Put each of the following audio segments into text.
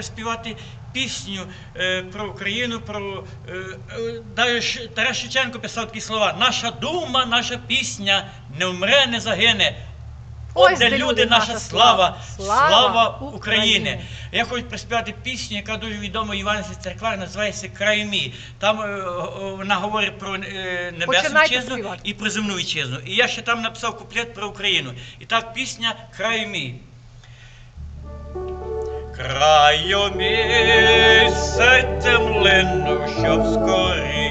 приспівати пісню е, про Україну, про е, е, Тарас Шевченко писав такі слова: Наша дума, наша пісня не вмре, не загине. От де люди, наша слава, слава України. Я хочу приспівати пісню, яка дуже відома в Іванській церквах, називається Край мій. Там е, вона говорить про е, небесну вітчизну і про земну вітчизну. І я ще там написав куплет про Україну. І так пісня Край мій. Краю мій, серцем лину, щоб скорі.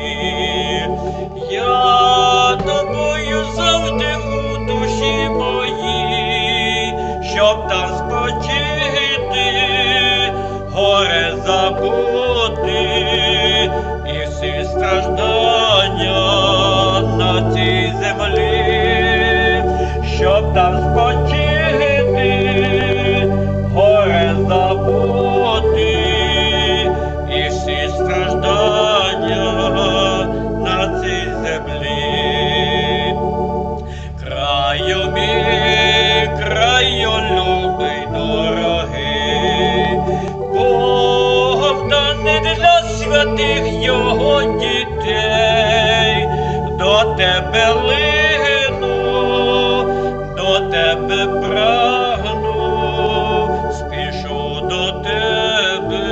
Я тобою завжди у душі моїй, щоб там спочити, горе забути і всі страждання на цій землі, щоб там спочити, горе тебе лину, до тебе прагну, спішу до тебе,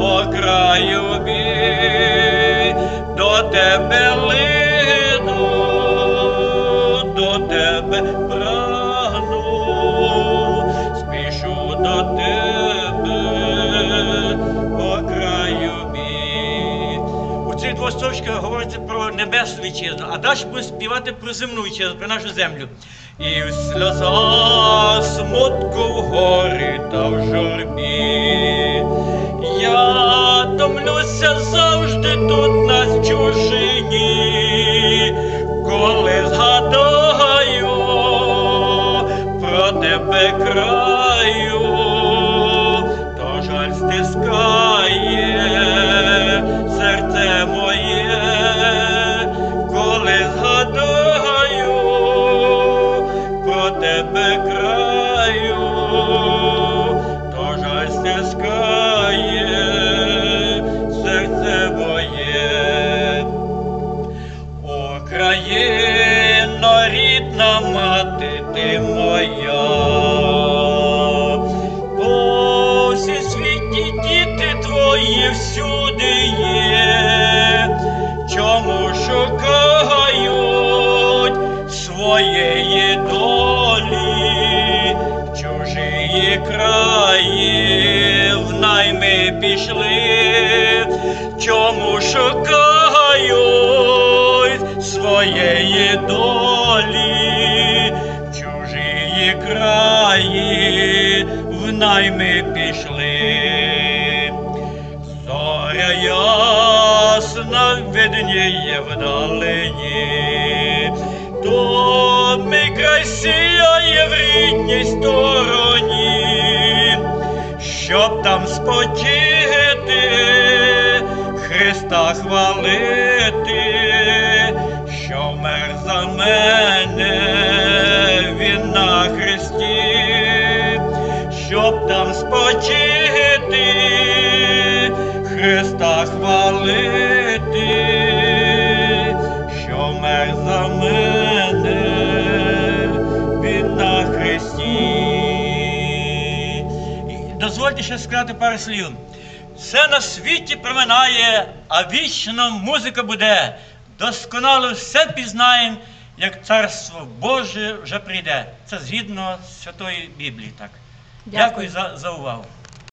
о краю мій, до тебе лину, до тебе прагну, спішу до тебе, Строчках говориться про небесну вітчизну, а далі будемо співати про земну вітчизну, про нашу землю. І в сльозах смутку в горі та в журбі. Я томлюся завжди тут на чужині, коли згадаю про тебе краю, то жаль стискає рідна мати ти моя, по світі діти твої всюди є, чому шукають своєї долі, в чужії краї? В найми пішли, чому шукають своєї долі, краї в найми пішли. Зоря ясна видніє вдалині, то мій край сіяє в рідній стороні, щоб там спочити, Христа хвалити, що вмер за мене щоб там спочити, Христа хвалити, що вмер за мене він на хресті. Дозвольте ще сказати пару слів. Все на світі проминає, а вічно музика буде. Досконало все пізнаєм, як царство Боже вже прийде. Це згідно Святої Біблії. Так. Дякую. За, за увагу.